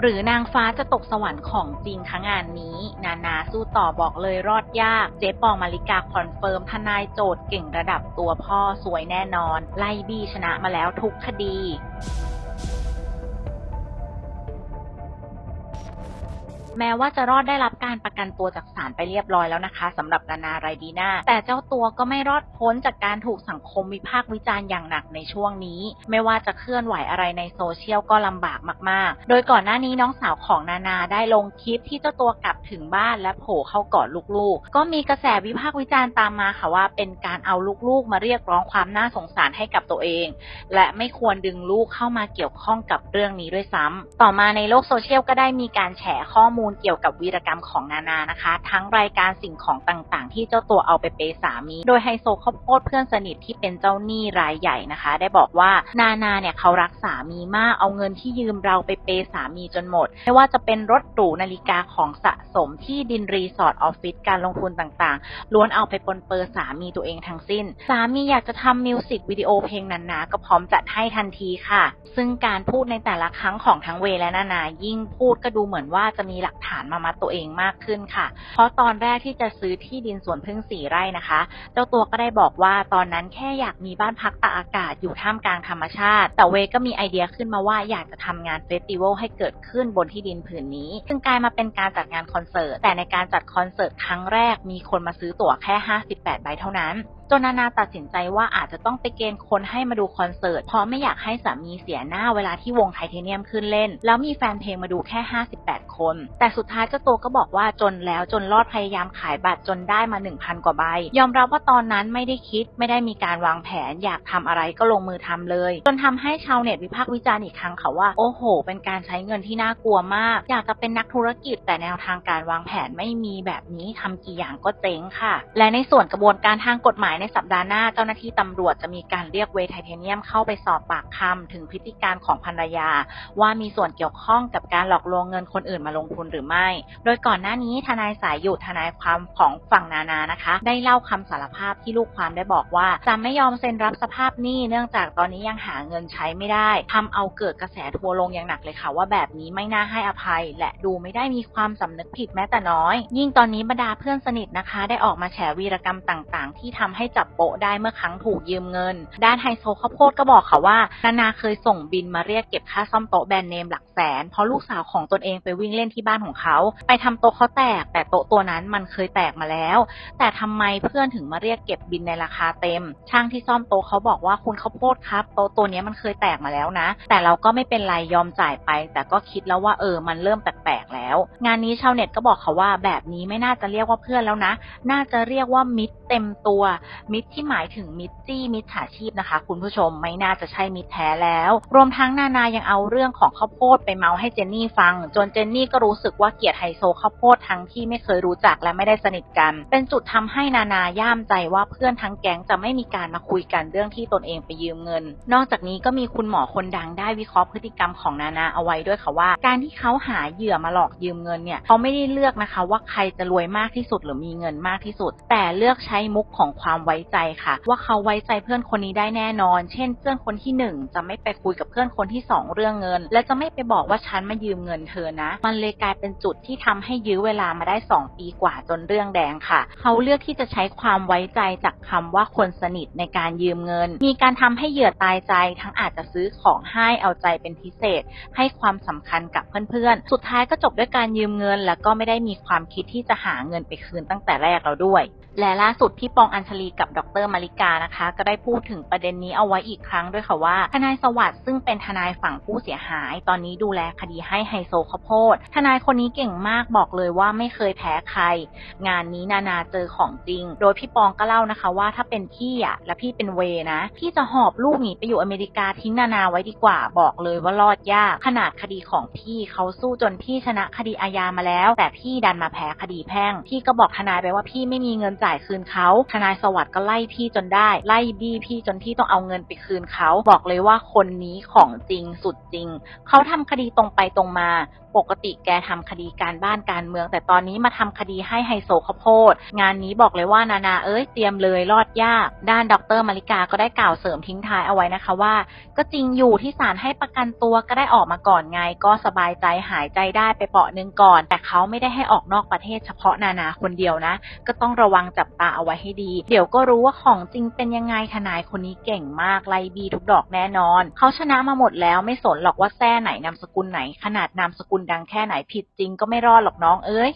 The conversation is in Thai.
หรือนางฟ้าจะตกสวรรค์ของจริงคะงานนี้ นานาสู้ต่อบอกเลยรอดยาก เจ๊ปองมาริกาคอนเฟิร์มทนายโจทย์เก่งระดับตัวพ่อสวยแน่นอน ไล่บี้ชนะมาแล้วทุกคดีแม้ว่าจะรอดได้รับ การประกันตัวจากศาลไปเรียบร้อยแล้วนะคะสำหรับนานาไรดีนาแต่เจ้าตัวก็ไม่รอดพ้นจากการถูกสังคมวิพากษ์วิจารณ์อย่างหนักในช่วงนี้ ไม่ว่าจะเคลื่อนไหวอะไรในโซเชียลก็ลำบากมาก ๆ โดยก่อนหน้านี้น้องสาวของนานาได้ลงคลิปที่เจ้าตัวกลับถึงบ้านและโผล่เข้ากอดลูกๆ ก็มีกระแสวิพากษ์วิจารณ์ตามมาค่ะว่า เป็นการเอาลูกๆ มาเรียกร้องความน่าสงสารให้กับตัวเอง และไม่ควรดึงลูกเข้ามาเกี่ยวข้องกับเรื่องนี้ด้วยซ้ำต่อมาในโลกโซเชียลก็ได้มีการแฉข้อมูลเกี่ยวกับวีรกรรมของนานานะคะ ทั้งรายการสิ่งของต่างๆ ที่เจ้าตัวเอาไปเปย์สามี โดยไฮโซข้าวโพดเพื่อนสนิทที่เป็นเจ้าหนี้รายใหญ่นะคะ ได้บอกว่านานาเนี่ยเขารักสามีมากเอาเงินที่ยืมเราไปเปย์สามีจนหมด ไม่ว่าจะเป็นรถหรูนาฬิกาของสะสมที่ดินรีสอร์ทออฟฟิศการลงทุนต่างๆ ล้วนเอาไปปนเปื้อสามีตัวเองทั้งสิ้น สามีอยากจะทำมิวสิกวิดีโอเพลงนานาก็พร้อมจัดให้ทันทีค่ะ ซึ่งการพูดในแต่ละครั้งของทั้งเวและนานา ยิ่งพูดก็ดูเหมือนว่าจะมีหลักฐานมามัดตัวเองมากขึ้นค่ะ เพราะตอนแรกที่จะซื้อที่ดินสวนพึ่งสี่ไร่นะคะ เจ้าตัวก็ได้บอกว่าตอนนั้นแค่อยากมีบ้านพักตากอากาศอยู่ท่ามกลางธรรมชาติ แต่เวก็มีไอเดียขึ้นมาว่าอยากจะทำงานเฟสติวัลให้เกิดขึ้นบนที่ดินผืนนี้ ซึ่งกลายมาเป็นการจัดงานคอนเสิร์ตแต่ในการจัดคอนเสิร์ตครั้งแรกมีคนมาซื้อตั๋วแค่ 58 ใบเท่านั้น จนนานาตัดสินใจว่าอาจจะต้องไปเกณฑ์คนให้มาดูคอนเสิร์ต เพราะไม่อยากให้สามีเสียหน้าเวลาที่วงไทเทเนียมขึ้นเล่น แล้วมีแฟนเพลงมาดูแค่ 58 คน แต่สุดท้ายเจ้าตัวก็บอกว่าจนแล้วจนรอดพยายามขายบัตรจนได้มา 1,000 กว่าใบ ยอมรับว่าตอนนั้นไม่ได้คิดไม่ได้มีการวางแผนอยากทำอะไรก็ลงมือทำเลย จนทำให้ชาวเน็ตวิพากษ์วิจารณ์อีกครั้งค่ะว่าโอ้โห เป็นการใช้เงินที่น่ากลัวมาก อยากจะเป็นนักธุรกิจแต่แนวทางการวางแผนไม่มีแบบนี้ทำกี่อย่างก็เจ๊งค่ะ และในส่วนกระบวนการทางกฎหมายในสัปดาห์หน้าเจ้าหน้าที่ตำรวจจะมีการเรียกเวย์ไทเทเนียมเข้าไปสอบปากคำถึงพฤติการของภรรยา ว่ามีส่วนเกี่ยวข้องกับการหลอกลวงเงินคนอื่นมาลงทุนหรือไม่ โดยก่อนหน้านี้ทนายสายหยุดทนายความของฝั่งนานานะคะ ได้เล่าคำสารภาพที่ลูกความได้บอกว่าจะไม่ยอมเซ็นรับสภาพหนี้เนื่องจากตอนนี้ยังหาเงินใช้ไม่ได้ทำเอาเกิดกระแสทัวลงอย่างหนักเลยค่ะว่าแบบนี้ไม่น่าให้อภัย และดูไม่ได้มีความสำนึกผิดแม้แต่น้อย ยิ่งตอนนี้บรรดาเพื่อนสนิทนะคะ ได้ออกมาแฉวีรกรรมต่าง ๆ ที่ทำให้จับโปะได้เมื่อครั้งถูกยืมเงิน ด้านไฮโซข้าวโพดก็บอกค่ะว่า นานาเคยส่งบินมาเรียกเก็บค่าซ่อมโต๊ะแบรนด์เนมหลักแสน เพราะลูกสาวของตนเองไปวิ่งเล่นที่บ้านของเขา ไปทำโต๊ะเขาแตก แต่โต๊ะตัวนั้นมันเคยแตกมาแล้ว แต่ทำไมเพื่อนถึงมาเรียกเก็บบินในราคาเต็ม ช่างที่ซ่อมโต๊ะเขาบอกว่าคุณข้าวโพดครับโต๊ะตัวนี้มันเคยแตกมาแล้วนะ แต่เราก็ไม่เป็นไรยอมจ่ายไป แต่ก็คิดแล้วว่าเออมันเริ่มแปลกๆแล้ว งานนี้ชาวเน็ตก็บอกเขาว่าแบบนี้ไม่น่าจะเรียกว่าเพื่อนแล้วนะ น่าจะเรียกว่ามิตรเต็มตัวมิตรที่หมายถึงมิตรจี้มิตรฉาชีพนะคะ คุณผู้ชมไม่น่าจะใช่มิตรแท้แล้ว รวมทั้งนานายังเอาเรื่องของข้าวโพดไปเมาให้เจนนี่ฟัง จนเจนนี่ก็รู้สึกว่าเกลียดไฮโซข้าวโพดทั้งที่ไม่เคยรู้จักและไม่ได้สนิทกัน เป็นจุดทำให้นานาย่ามใจว่าเพื่อนทั้งแก๊งจะไม่มีการมาคุยกันเรื่องที่ตนเองไปยืมเงิน นอกจากนี้ก็มีคุณหมอคนดังได้วิเคราะห์พฤติกรรมของนานาเอาไว้ด้วยค่ะว่า การที่เขาหาเหยื่อมาหลอกยืมเงินเนี่ยเขาไม่ได้เลือกนะคะ ว่าใครจะรวยมากที่สุดหรือมีเงินมากที่สุด แต่เลือกใช้มุกของความไว้ใจค่ะ ว่าเขาไว้ใจเพื่อนคนนี้ได้แน่นอน เช่น เพื่อนคนที่หนึ่งจะไม่ไปคุยกับเพื่อนคนที่สองเรื่องเงิน และจะไม่ไปบอกว่าฉันมายืมเงินเธอนะ มันเลยกลายเป็นจุดที่ทำให้ยื้อเวลามาได้ 2 ปีกว่าจนเรื่องแดงค่ะ เขาเลือกที่จะใช้ความไว้ใจจากคำว่าคนสนิทในการยืมเงิน มีการทำให้เหยื่อตายใจ ทั้งอาจจะซื้อของให้เอาใจเป็นพิเศษ ให้ความสำคัญกับเพื่อนๆ สุดท้ายก็จบด้วยการยืมเงิน แล้วก็ไม่ได้มีความคิดที่จะหาเงินไปคืนตั้งแต่แรกแล้วด้วย และล่าสุดพี่ปองอัญชลีกับดรมาริกานะคะ ก็ได้พูดถึงประเด็นนี้เอาไว้อีกครั้งด้วยค่ะว่า ทนายสวัสด์ซึ่งเป็นทนายฝั่งผู้เสียหาย ตอนนี้ดูแลคดีให้ไฮโซข้าวโพด ทนายคนนี้เก่งมากบอกเลยว่าไม่เคยแพ้ใคร งานนี้นานาเจอของจริง โดยพี่ปองก็เล่านะคะว่าถ้าเป็นพี่อะและพี่เป็นเวนะพี่จะหอบลูกหนีไปอยู่อเมริกาทิ้งนานาไว้ดีกว่าบอกเลยว่ารอดยาก ขนาดคดีของพี่เขาสู้จนพี่ชนะคดีอาญามาแล้ว แต่พี่ดันมาแพ้คดีแพ่งพี่ก็บอกทนายไปว่าพี่ไม่มีเงินจ่ายคืนเขาทนายสวัสด์ก็ไล่พี่จนได้ ไล่บี้พี่จนพี่ต้องเอาเงินไปคืนเขาบอกเลยว่าคนนี้ของจริงสุดจริง เขาทำคดีตรงไปตรงมาปกติแกทำคดีการบ้านการเมือง แต่ตอนนี้มาทำคดีให้ไฮโซข้าวโพด งานนี้บอกเลยว่านานาเอ้ยเตรียมเลยรอดยาก ด้านดรมาริกาก็ได้กล่าวเสริมทิ้งท้ายเอาไว้นะคะว่า ก็จริงอยู่ที่ศาลให้ประกันตัวก็ได้ออกมาก่อนไง ก็สบายใจหายใจได้ไปเปาะนึงก่อน แต่เขาไม่ได้ให้ออกนอกประเทศเฉพาะนานาคนเดียวนะ ก็ต้องระวังจับตาเอาไว้ให้ดี เดี๋ยวก็รู้ว่าของจริงเป็นยังไงทนายคนนี้เก่งมากไล่บีทุกดอกแน่นอน เขาชนะมาหมดแล้วไม่สนหรอกว่าแท้ไหนนามสกุลไหนขนาดนามสกุลดังแค่ไหนผิดจริงก็ไม่รอดหรอกน้องเอ้ย